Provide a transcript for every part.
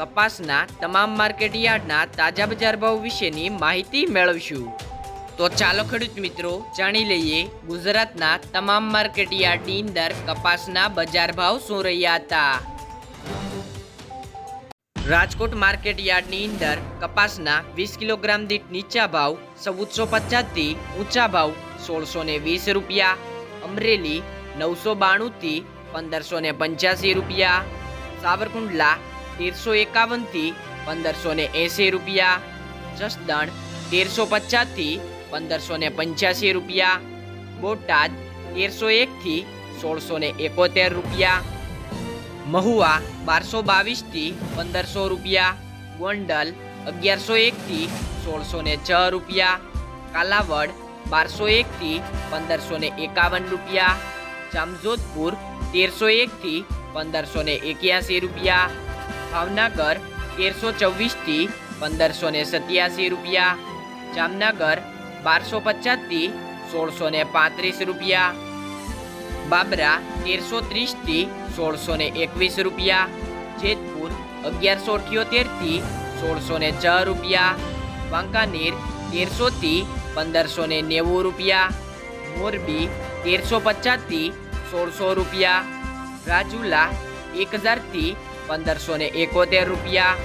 કપાસના તમામ માર્કેટ યાર્ડના તાજા બજાર ભાવ વિશેની માહિતી મેળવશું. તો ચાલો ખેડૂત મિત્રો, જાણી લઈએ ગુજરાતના તમામ માર્કેટ યાર્ડની અંદર કપાસના બજાર ભાવ શું રહ્યા હતા. રાજકોટ માર્કેટ યાર્ડની અંદર કપાસના વીસ કિલોગ્રામ દીઠ નીચા ભાવ ચૌદસો પચાસથી ઊંચા ભાવ સોળસો ને વીસ રૂપિયા, અમરેલી નવસો બાણુંથી પંદરસો ને પંચ્યાસી રૂપિયા, સાવરકુંડલા તેરસો એકાવનથી પંદરસો ને એંસી રૂપિયા. જસદણ તેરસો પચાસથી પંદરસો ને પંચ્યાસી રૂપિયા. બોટાદ તેરસો એકથી સોળસો ને એકોતેર રૂપિયા. મહુવા બારસો બાવીસથી પંદરસો રૂપિયા. ગોંડલ અગિયારસો એકથી સોળસો ને છ રૂપિયા. કાલાવડ બારસો એકથી પંદરસો ને એકાવન રૂપિયા. જામજોધપુર તેરસો એકથી પંદરસો ને એક્યાસી રૂપિયા. ભાવનગર તેરસો ચોવીસથી પંદરસો ને સત્યાસી રૂપિયા. જામનગર બારસો પચાસથી સોળસો ને પાંત્રીસ રૂપિયા. બાબરા તેરસો ત્રીસથી સોળસો ને એકવીસ રૂપિયા. જેતપુર અગિયારસો અઠ્યોતેરથી સોળસો ને છ રૂપિયા. વાંકાનેર તેરસોથી પંદરસો ને નેવું રૂપિયા. મોરબી તેરસો પચાસથી સોળસો રૂપિયા. રાજુલા એક હજારથી પંદરસો ને એકોતેર રૂપિયા,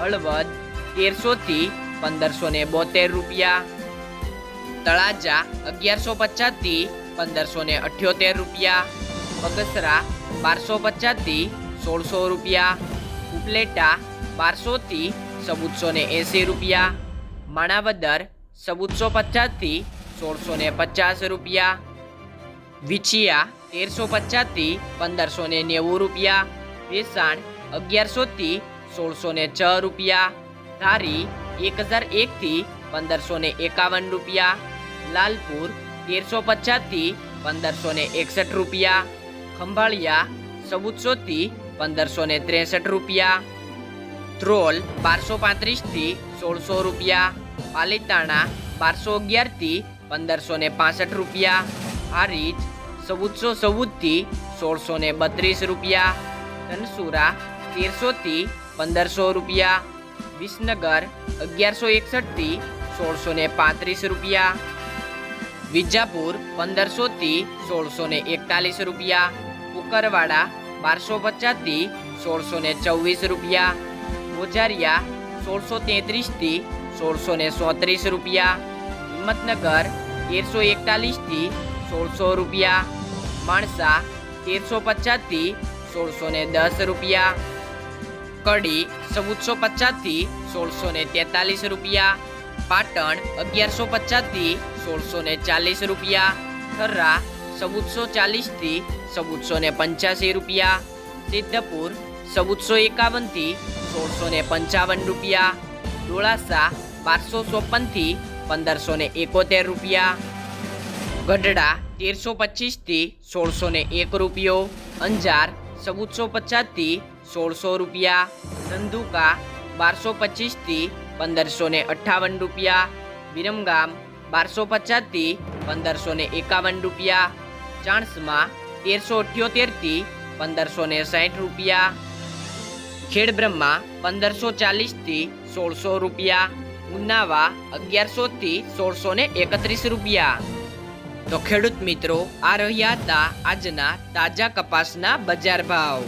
હળવદ તેરસોથી પંદરસો ને બોતેર રૂપિયા, તળાજા અગિયારસો પચાસથી પંદરસો ને અઠ્યોતેર રૂપિયા, બગસરા બારસો પચાસથી સોળસો રૂપિયા, ઉપલેટા બારસોથી ચૌદસો ને એંસી રૂપિયા, માણાવદર ચૌદસો પચાસથી સોળસો ને પચાસ રૂપિયા, વિછિયા તેરસો પચાસથી પંદરસો ને નેવું રૂપિયા વેસાણ અગિયારસોથી સોળસો ને છ રૂપિયા. ધારી એક હજાર એકથી પંદરસો ને એકાવન રૂપિયા. લાલપુર તેરસો પચાસથી પંદરસો ને એકસઠ રૂપિયા. ખંભાળિયા ચૌદસોથી પંદરસો ને ત્રેસઠ રૂપિયા. ધ્રોલ બારસો પાંત્રીસથી સોળસો રૂપિયા. પાલીતાણા બારસો અગિયારથી પંદરસો ને પાસઠ રૂપિયા. હારીજ ચૌદસો ચૌદથી સોળસો ને બત્રીસ રૂપિયા. ધનસુરા તેરસોથી પંદરસો રૂપિયા, વિસનગર અગિયારસો એકસઠથી સોળસો ને પાંત્રીસ રૂપિયા, વિજાપુર પંદરસોથી સોળસો ને એકતાલીસ રૂપિયા, કુકરવાડા બારસો પચાસથી સોળસો ને ચોવીસ રૂપિયા, મોજારિયા સોળસો તેત્રીસથી સોળસો ને સોત્રીસ રૂપિયા, હિંમતનગર તેરસો એકતાલીસથી સોળસો રૂપિયા, માણસા તેરસો પચાસથી સોળસો ને દસ રૂપિયા કડી ચૌદસો પચાસથી સોળસો ને તેતાલીસ રૂપિયા, પાટણ અગિયારસો પચાસથી સોળસો ને ચાલીસ રૂપિયા થર્રા ચૌદસો ચાલીસથી ચૌદસો ને પંચ્યાસી રૂપિયા, સિદ્ધપુર ચૌદસો એકાવનથી સોળસો ને પંચાવન રૂપિયા ડોળાસા બારસો ચોપનથી પંદરસો ને એકોતેર રૂપિયા, ગઢડા તેરસો પચીસથી સોળસો ને એક રૂપિયો, અંજાર ચૌદસો પચાસથી સોળસો રૂપિયા ધંધુકા બારસો પચીસથી પંદરસો ને અઠ્ઠાવન રૂપિયા, વિરમગામ બારસો પચાસથી પંદરસો ને એકાવન રૂપિયા, ચાણસમાં તેરસો અઠ્યોતેરથી પંદરસો ને સાઠ રૂપિયા, ખેડબ્રહ્મા પંદરસો ચાલીસથી સોળસો રૂપિયા ઉનાવા અગિયારસોથી સોળસો ને એકત્રીસ રૂપિયા. તો ખેડૂત મિત્રો, આ રહ્યા હતા આજના તાજા કપાસના બજાર ભાવ.